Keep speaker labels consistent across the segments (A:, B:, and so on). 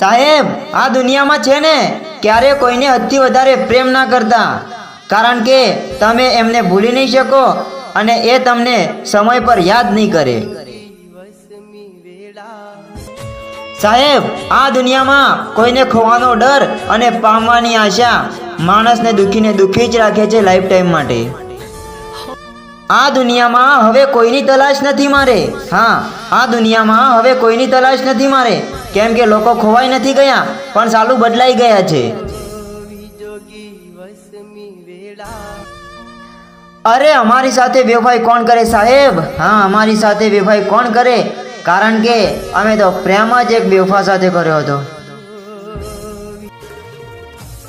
A: સાહેબ, આ દુનિયામાં છે ને, ક્યારે કોઈને હદથી વધારે પ્રેમ ના કરતા. કારણ કે તમે એમને ભૂલી નહીં શકો અને એ તમને સમય પર યાદ નહીં કરે. સાહેબ, આ દુનિયામાં કોઈને ખોવાનો ડર અને પામવાની આશા માણસને દુખીને દુખી જ રાખે છે લાઈફ ટાઈમ માટે. આ દુનિયામાં હવે કોઈની તલાશ નથી મારે. હા, આ દુનિયામાં હવે કોઈની તલાશ નથી મારે. કેમ કે લોકો ખોવાઈ નથી ગયા, પણ સાલું બદલાઈ ગયા છે. અરે, અમારી સાથે બેફાઈ કોણ કરે સાહેબ? હા, અમારી સાથે વેફાઈ કોણ કરે? કારણ કે અમે તો પ્રેમ જ એક બેવફા સાથે કર્યો હતો.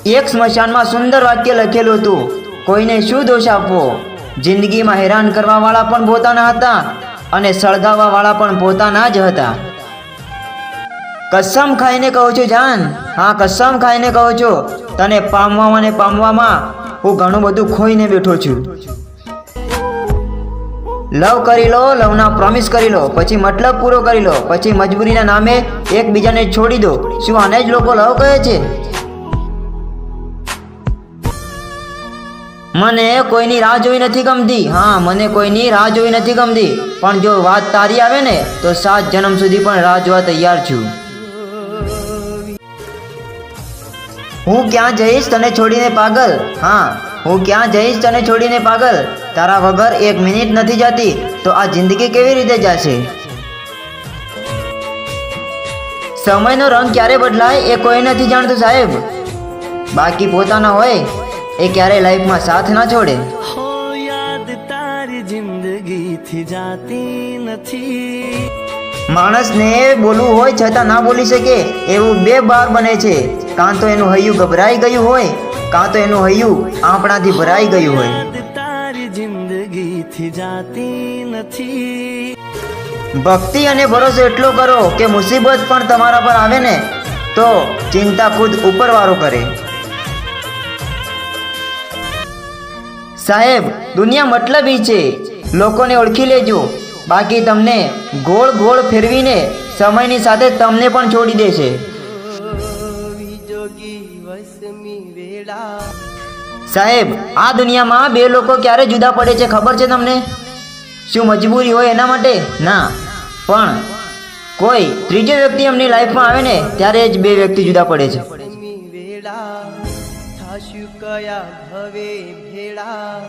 A: એક સ્મશાનમાં સુંદર વાક્ય લખેલું હતું, કોઈને શું દોષ આપવો? જિંદગીમાં હેરાન કરવા વાળા પણ પોતાના હતા અને સળગાવવા વાળા પણ પોતાના જ હતા. કસમ ખાઈને કહું છું, જાન. હા, કસમ ખાઈને કહું છું. તને પામવા અને પામવામાં હું ઘણું બધું ખોઈને બેઠો છું. લવ કરી લો, લવના પ્રોમિસ કરી લો, પછી મતલબ પૂરો કરી લો, પછી મજબૂરીના નામે એકબીજાને છોડી દો. શું આને જ લોકો લવ કહે છે? મને કોઈની રાહ જોઈ નથી ગમતી. હા, મને કોઈની રાહ જોઈ નથી ગમતી. પણ જો વાત તારી આવે ને, તો સાત જન્મ સુધી પણ રાહ જોવા તૈયાર છું. હું ક્યાં જઈશ તને છોડીને પાગલ? હા હું ક્યાં જઈશ તને છોડીને પાગલ? તારા વગર એક મિનિટ નથી જતી તો આ જિંદગી કેવી રીતે જશે? સમયનો રંગ ક્યારે બદલાય એ કોઈ નથી જાણતું સાહેબ. બાકી પોતાના હોય એ ક્યારેય લાઈફમાં સાથ ના છોડે.
B: હો યાદ તારી જિંદગીથી જાતી નથી.
A: માણસને બોલવું હોય છતાં ના બોલી શકે એવું બે બાર બને છે. કાં તો એનું હૈયું ગભરાઈ ગયું હોય કાં તો એનું હૈયું આપણાથી ભરાઈ ગયું હોય.
B: તારી જિંદગીથી જાતી નથી.
A: ભક્તિ અને ભરોસો એટલો કરો કે મુસીબત પણ તમારા પર આવે ને તો ચિંતા ખુદ ઉપરવાળો કરે. સાહેબ દુનિયા મતલબી છે. લોકોને ઓળખી લેજો. બાકી તમને ગોળ ગોળ ફેરવીને સમયની સાથે તમને પણ છોડી દેશે. સાહેબ આ દુનિયામાં બે લોકો ક્યારે જુદા પડે છે ખબર છે તમને? શું મજબૂરી હોય એના માટે? ના. પણ કોઈ ત્રીજો વ્યક્તિ એમની લાઈફમાં આવે ને ત્યારે જ બે વ્યક્તિ જુદા પડે છે.
C: કયા ભવે ભેળા.